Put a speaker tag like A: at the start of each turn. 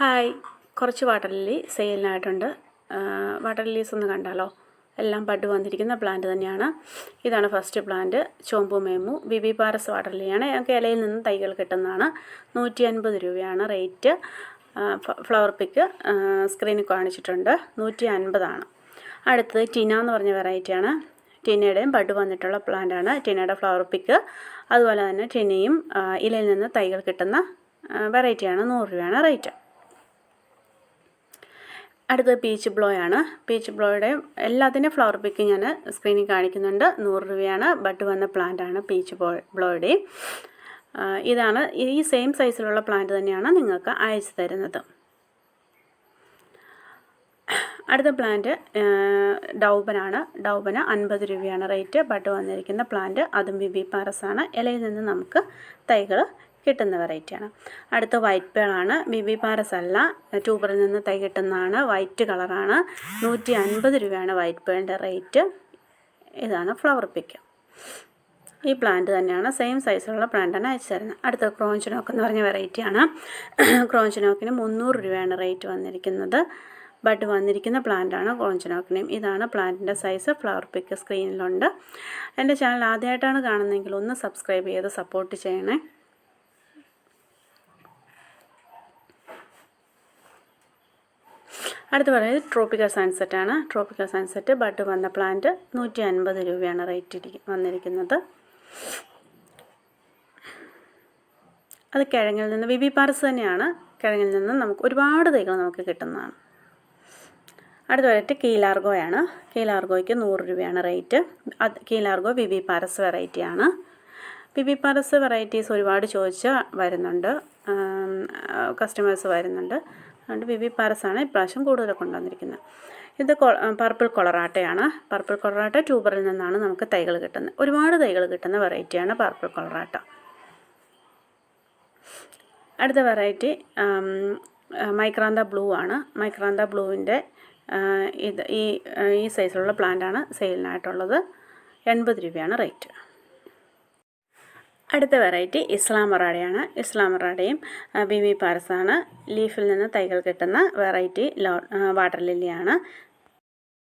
A: Hi. കുറച്ച് water lily സെയിലിനായിട്ടുണ്ട്. Water lilies ഒന്ന് കണ്ടാലോ? എല്ലാം ബഡ് വന്നിരിക്കുന്ന പ്ലാന്റ് തന്നെയാണ്. ഇതാണ് ഫസ്റ്റ് പ്ലാന്റ്. ചോമ്പു മേമു. ബിബി പാരസ് വാട്ടർ ലില്ലിയാണ്. ഞങ്ങൾക്ക് ഇലയിൽ നിന്ന് തൈകൾ കിട്ടുന്നതാണ്. നൂറ്റി അൻപത് രൂപയാണ് റേറ്റ്. ഫ്ലവർ പിക്ക് സ്ക്രീനിൽ കാണിച്ചിട്ടുണ്ട്. നൂറ്റി അൻപതാണ് അടുത്തത് ടിന എന്ന് പറഞ്ഞ വെറൈറ്റിയാണ് ടിനയുടെയും ബഡ് വന്നിട്ടുള്ള പ്ലാന്റാണ് ടിനയുടെ ഫ്ലവർ പിക്ക് അതുപോലെ തന്നെ ടിനയും ഇലയിൽ നിന്ന് തൈകൾ കിട്ടുന്ന വെറൈറ്റിയാണ് നൂറ് രൂപയാണ് റേറ്റ്. അടുത്തത് പീച്ച് ബ്ലോ ആണ്. പീച്ച് ബ്ലോയുടെ എല്ലാത്തിന്റെയും ഫ്ലവർ പിക്ക് ഞാൻ സ്ക്രീനിൽ കാണിക്കുന്നുണ്ട്. നൂറ് രൂപയാണ്. ബഡ് വന്ന പ്ലാന്റ് ആണ് പീച്ച് ബോ ബ്ലോയുടെയും ഇതാണ് ഈ സെയിം സൈസിലുള്ള പ്ലാന്റ് തന്നെയാണ് നിങ്ങൾക്ക് അയച്ചു തരുന്നത്. അടുത്ത പ്ലാന്റ് ഡൗബനാണ് ഡൗബന് അൻപത് രൂപയാണ് റേറ്റ് ബഡ് വന്നിരിക്കുന്ന പ്ലാന്റ് അതും ബിബി പാറസാണ് ഇലയിൽ നിന്ന് നമുക്ക് തൈകൾ കിട്ടുന്ന വെറൈറ്റിയാണ് അടുത്ത വൈറ്റ് പേളാണ് ബിബി പാരസ് അല്ല. ട്യൂബറിൽ നിന്ന് തൈ കിട്ടുന്നതാണ്. വൈറ്റ് കളറാണ് നൂറ്റി അൻപത് രൂപയാണ് വൈറ്റ് പേളിന്റെ റേറ്റ് ഇതാണ് ഫ്ലവർ പിക്ക് ഈ പ്ലാന്റ് തന്നെയാണ് സെയിം സൈസിലുള്ള പ്ലാന്റാണ് അയച്ചു തരുന്നത്. അടുത്ത ക്രോഞ്ചിനോക്ക് എന്ന് പറഞ്ഞ വെറൈറ്റിയാണ് ക്രോഞ്ചിനോക്കിന് മുന്നൂറ് രൂപയാണ് റേറ്റ് വന്നിരിക്കുന്നത്. ബഡ് വന്നിരിക്കുന്ന പ്ലാന്റാണ് കോഞ്ചനോക്കിനെയും ഇതാണ് പ്ലാന്റിന്റെ സൈസ് ഫ്ലവർ പിക്ക് സ്ക്രീനിലുണ്ട് എന്റെ ചാനൽ ആദ്യമായിട്ടാണ് കാണുന്നതെങ്കിൽ ഒന്ന് സബ്സ്ക്രൈബ് ചെയ്ത് സപ്പോർട്ട് ചെയ്യണേ. അടുത്ത് പറയുന്നത് ട്രോപ്പിക്കൽ സൺസെറ്റ് ആണ്. ട്രോപ്പിക്കൽ സൺസെറ്റ് ബഡ് വന്ന പ്ലാന്റ് നൂറ്റി അൻപത് രൂപയാണ് റേറ്റ് വന്നിരിക്കുന്നത്. അത് കിഴങ്ങിൽ നിന്ന് വിവി പാർസ് തന്നെയാണ്. കിഴങ്ങിൽ നിന്ന് നമുക്ക് ഒരുപാട് തൈകൾ നമുക്ക് കിട്ടുന്നതാണ്. അടുത്ത വരട്ട് കീലാർഗോയാണ് കീലാർഗോയ്ക്ക് നൂറ് രൂപയാണ് റേറ്റ് അത് കീലാർഗോ വിവി പാരസ് വെറൈറ്റിയാണ് വിവി പാരസ് വെറൈറ്റീസ് ഒരുപാട് ചോദിച്ച് വരുന്നുണ്ട്. കസ്റ്റമേഴ്സ് വരുന്നുണ്ട്. അതുകൊണ്ട് വിവി പാരസാണ് ഇപ്രാവശ്യം കൂടുതൽ കൊണ്ടുവന്നിരിക്കുന്നത്. ഇത് പർപ്പിൾ കൊളറാട്ടയാണ് പർപ്പിൾ കൊളറാട്ട ട്യൂബറിൽ നിന്നാണ് നമുക്ക് തൈകൾ കിട്ടുന്നത്. ഒരുപാട് തൈകൾ കിട്ടുന്ന വെറൈറ്റിയാണ് പർപ്പിൾ കൊളറാട്ട അടുത്ത വെറൈറ്റി മൈക്രാന്ത ബ്ലൂ ആണ്. മൈക്രാന്ത ബ്ലൂവിന്റെ ഇത് ഈ ഈ സൈസിലുള്ള പ്ലാന്റാണ് സെയിലിനായിട്ടുള്ളത് എൺപത് രൂപയാണ് റേറ്റ് അടുത്ത വെറൈറ്റി ഇസ്ലാം ഇസ്ലാമറാടയാണ് ഇസ്ലാമറാടയും ബി ബിമി പാരസാണ് ലീഫിൽ നിന്ന് തൈകൾ കിട്ടുന്ന വെറൈറ്റി ലോ വാട്ടർ ലില്ലിയാണ്